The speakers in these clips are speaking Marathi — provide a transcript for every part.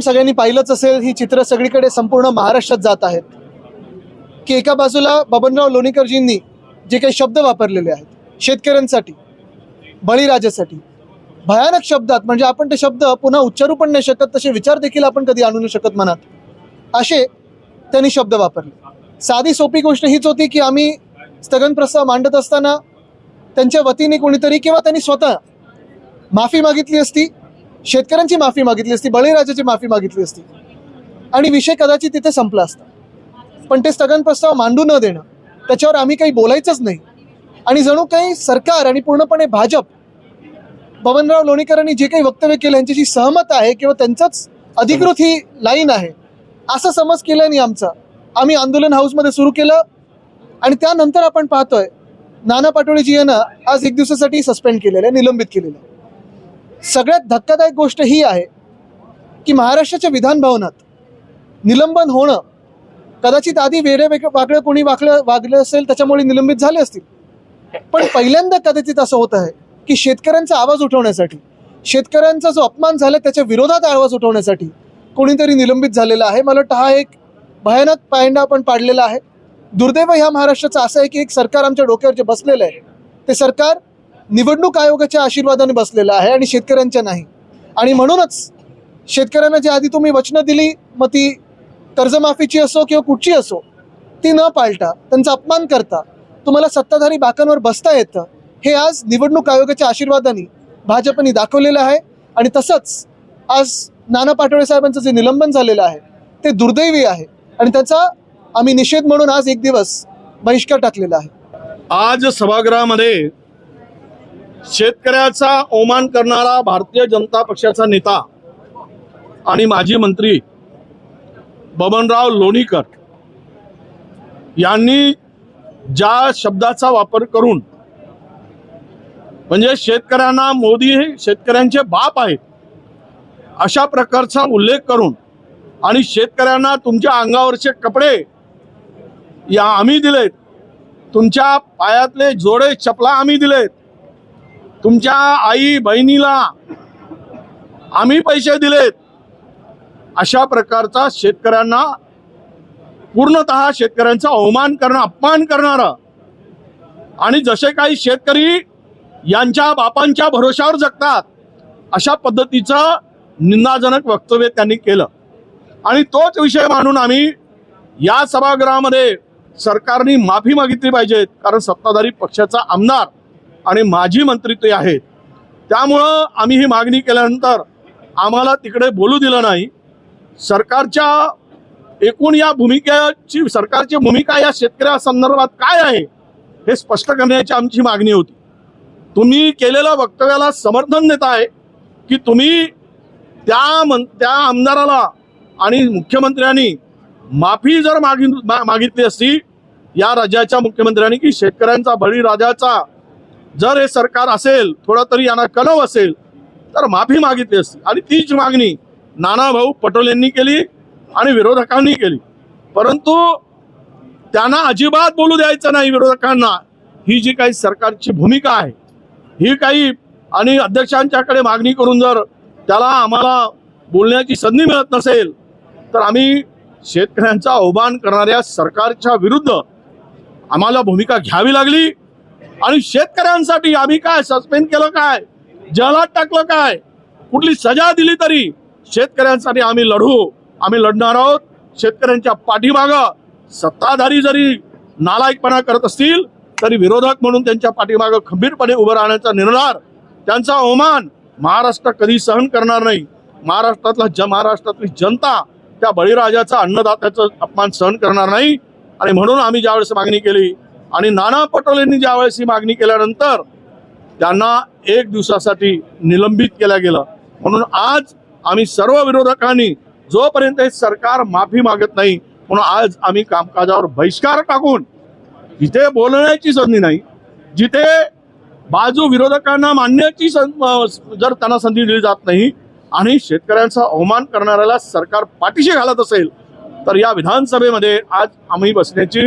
आपण सगळ्यांनी पाहिलंच असेल ही चित्र सगळीकडे संपूर्ण महाराष्ट्रात जात आहेत. की एका बाजूला बबनराव लोणीकरजींनी जे काही शब्द वापरलेले आहेत शेतकऱ्यांसाठी बळीराजासाठी भयानक शब्दात म्हणजे आपण ते शब्द पुन्हा उच्चारू पण नाही शकत तसे विचार देखील आपण कधी आणू नाही शकत मनात असे त्यांनी शब्द वापरले. साधी सोपी गोष्ट हीच होती की आम्ही स्थगन प्रस्ताव मांडत असताना त्यांच्या वतीने कोणीतरी किंवा त्यांनी स्वतः माफी मागितली असती शेतकऱ्यांची माफी मागितली असती बळीराजाची माफी मागितली असती. आणि विषय कदाचित तिथे संपला असता. पण ते स्थगन प्रस्ताव मांडू न देणं त्याच्यावर आम्ही काही बोलायचंच नाही. आणि जणू काही सरकार आणि पूर्णपणे भाजप बबनराव लोणीकरांनी जे काही वक्तव्य केलं यांच्याशी सहमत आहे किंवा त्यांचंच अधिकृत ही लाईन आहे. असा समज केल्याने आमचा. आम्ही आंदोलन हाऊसमध्ये सुरू केलं आणि त्यानंतर आपण पाहतोय नाना पाटोळेजी यांना आज एक दिवसासाठी सस्पेंड केलेलं आहे निलंबित केलेलं आहे. सगळ्यात धक्कादायक गोष्ट ही आहे की महाराष्ट्राच्या विधान भवनात निलंबन होणं कदाचित आधी वेगळे वेगळं वागळं कोणी वागलं वागलं असेल त्याच्यामुळे निलंबित झाले असतील. पण पहिल्यांदा कदाचित असं होत आहे की शेतकऱ्यांचा आवाज उठवण्यासाठी शेतकऱ्यांचा जो अपमान झाला त्याच्या विरोधात आवाज उठवण्यासाठी कोणीतरी निलंबित झालेला आहे. मला वाटतं हा एक भयानक पायंडा आपण पाडलेला आहे. दुर्दैव ह्या महाराष्ट्राचं असं आहे की एक सरकार आमच्या डोक्यावर जे बसलेलं आहे. ते सरकार निवडणूक आयोगाच्या आशीर्वादाने बसलेलं आहे आणि शेतकऱ्यांच्या नाही. आणि म्हणूनच शेतकऱ्यांना जी आधी तुम्ही वचनं दिली मग ती कर्जमाफीची असो किंवा कुठची असो ती न पाळता त्यांचा अपमान करता तुम्हाला सत्ताधारी बाकांवर बसता येतं हे आज निवडणूक आयोगाच्या आशीर्वादाने भाजपने दाखवलेलं आहे. आणि तसंच आज नाना पाटोळे साहेबांचं जे निलंबन झालेलं आहे ते दुर्दैवी आहे. आणि त्याचा आम्ही निषेध म्हणून आज एक दिवस बहिष्कार टाकलेला आहे. आज सभागृहामध्ये शेतकऱ्याचा अवमान करणारा भारतीय जनता पक्षाचा नेता आणि माजी मंत्री बबनराव लोणीकर यांनी ज्या शब्दाचा वापर करून म्हणजे शेतकऱ्यांना मोदी हे शेतकऱ्यांचे बाप आहेत अशा प्रकारचा उल्लेख करून आणि शेतकऱ्यांना तुमच्या अंगावरचे कपडे या आम्ही दिलेत तुमच्या पायातले जोडे चपला आम्ही दिलेत तुमच्या आई बहिणीला आम्ही पैसे दिलेत. अशा प्रकारचा शेतकऱ्यांना पूर्णत शेतकऱ्यांचा अवमान करणं अपमान करणारा. आणि जसे काही शेतकरी यांच्या बापांच्या भरोशावर जगतात अशा पद्धतीचं निंदाजनक वक्तव्य त्यांनी केलं. आणि तोच विषय मानून आम्ही या सभागृहामध्ये सरकारने माफी मागितली पाहिजेत कारण सत्ताधारी पक्षाचा आमदार आणि माजी मंत्री ते आहेत. त्यामुळं आम्ही ही मागणी केल्यानंतर आम्हाला तिकडे बोलू दिलं नाही. सरकारच्या एकूण या भूमिकेची सरकारची भूमिका या शेतकऱ्या संदर्भात काय आहे हे स्पष्ट करण्याची आमची मागणी होती. तुम्ही केलेल्या वक्तव्याला समर्थन देत आहे की तुम्ही त्या मन त्या आमदाराला आणि मुख्यमंत्र्यांनी माफी जर मागि मा- मागितली असती या राज्याच्या मुख्यमंत्र्यांनी की शेतकऱ्यांचा बळीराजाचा जर हे सरकार असेल थोडा तरी यांना कलव असेल तर माफी मागितली असती. आणि तीच मागणी नानाभाऊ पटोल यांनी केली आणि विरोधकांनी केली. परंतु त्यांना अजिबात बोलू द्यायचं नाही विरोधकांना. ही जी काही सरकारची भूमिका आहे ही काही आणि अध्यक्षांच्याकडे मागणी करून जर त्याला आम्हाला बोलण्याची संधी मिळत नसेल तर आम्ही शेतकऱ्यांचा आव्हान करणाऱ्या सरकारच्या विरुद्ध आम्हाला भूमिका घ्यावी लागली. आणि शेतकऱ्यांसाठी आम्ही काय सस्पेंड केलं काय? जलात टाकलं काय? कुठली सजा दिली तरी शेतकऱ्यांसाठी आम्ही लढू. आम्ही लढणार आहोत. शेतकऱ्यांच्या पाठीमागं सत्ताधारी जरी नालायकपणा करत असतील तरी विरोधक म्हणून त्यांच्या पाठीमागं खंबीरपणे उभं राहण्याचा निर्धार त्यांचा अवमान महाराष्ट्र कधी सहन करणार नाही. महाराष्ट्रातला ज महाराष्ट्रातली जनता त्या बळीराजाचा अन्नदात्याचा अपमान सहन करणार नाही. आणि म्हणून आम्ही ज्यावेळेस मागणी केली आणि नाना पटोलेंनी ज्यावेळेस ही मागणी केल्यानंतर त्यांना एक दिवसासाठी निलंबित केलं गेलं. म्हणून आज आम्ही सर्व विरोधकांनी जोपर्यंत हे सरकार माफी मागत नाही म्हणून आज आम्ही कामकाजावर बहिष्कार टाकून जिथे बोलण्याची संधी नाही जिथे बाजू विरोधकांना मांडण्याची सं- जर त्यांना संधी दिली जात नाही आणि शेतकऱ्यांचा अवमान करणाऱ्याला सरकार पाठीशी घालत असेल तर या विधानसभेमध्ये आज आम्ही बसण्याची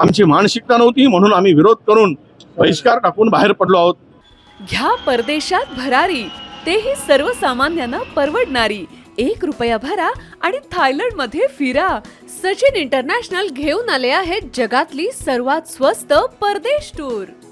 आमची मानसिकता नव्हती म्हणून आम्ही विरोध करून बहिष्कार टाकून बाहेर पडलो आहोत. घ्या परदेशात भरारी तेही सर्वसामान्यांना परवडणारी. एक रुपया भरा आणि थायलंडमध्ये फिरा. सचिन इंटरनॅशनल घेऊन आले आहेत जगातली सर्वात स्वस्त परदेश टूर.